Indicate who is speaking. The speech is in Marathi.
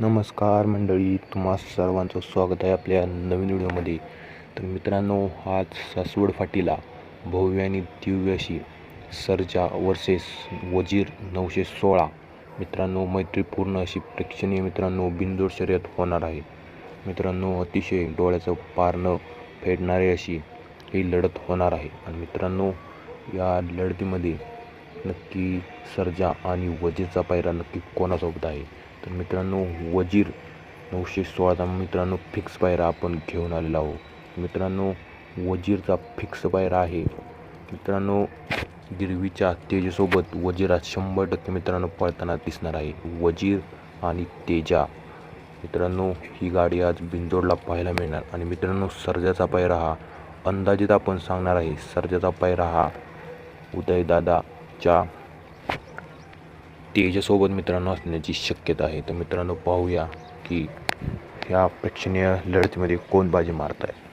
Speaker 1: नमस्कार मंडळी तुम्हा सर्वांचं स्वागत आहे आपल्या नवीन व्हिडिओमध्ये. तर मित्रांनो आज सासवड फाटीला भव्य आणि दिव्य अशी सर्जा वर्सेस वजीर नऊशे सोळा. मित्रांनो मैत्रीपूर्ण अशी प्रेक्षणीय मित्रांनो बिनजोड शर्यत होणार आहे. मित्रांनो अतिशय डोळ्याचं पारणं फेडणारी अशी ही लढत होणार आहे. आणि मित्रांनो या लढतीमध्ये नक्की सर्जा आणि वजीरचा पायरा नक्की कोणासोबत आहे? तर मित्रांनो वजीर नऊशे सोळाचा मित्रांनो फिक्स पायरा आपण घेऊन आलेला आहोत. मित्रांनो वजीरचा फिक्स पायरा आहे. मित्रांनो गिरवीच्या तेजेसोबत वजीरा शंभर टक्के मित्रांनो पळताना दिसणार आहे. वजीर आणि तेजा. मित्रांनो ही गाडी आज बिंदोडला पाहायला मिळणार. आणि मित्रांनो सर्जाचा पायरा हा अंदाजित आपण सांगणार आहे. सर्जाचा पायरा हा उदयदादा च्या तेजासोबत मित्रांनो असण्याची शक्यता आहे. तर मित्रांनो पाहूया की ह्या प्रेक्षणीय लढतीमध्ये कोण बाजी मारत आहे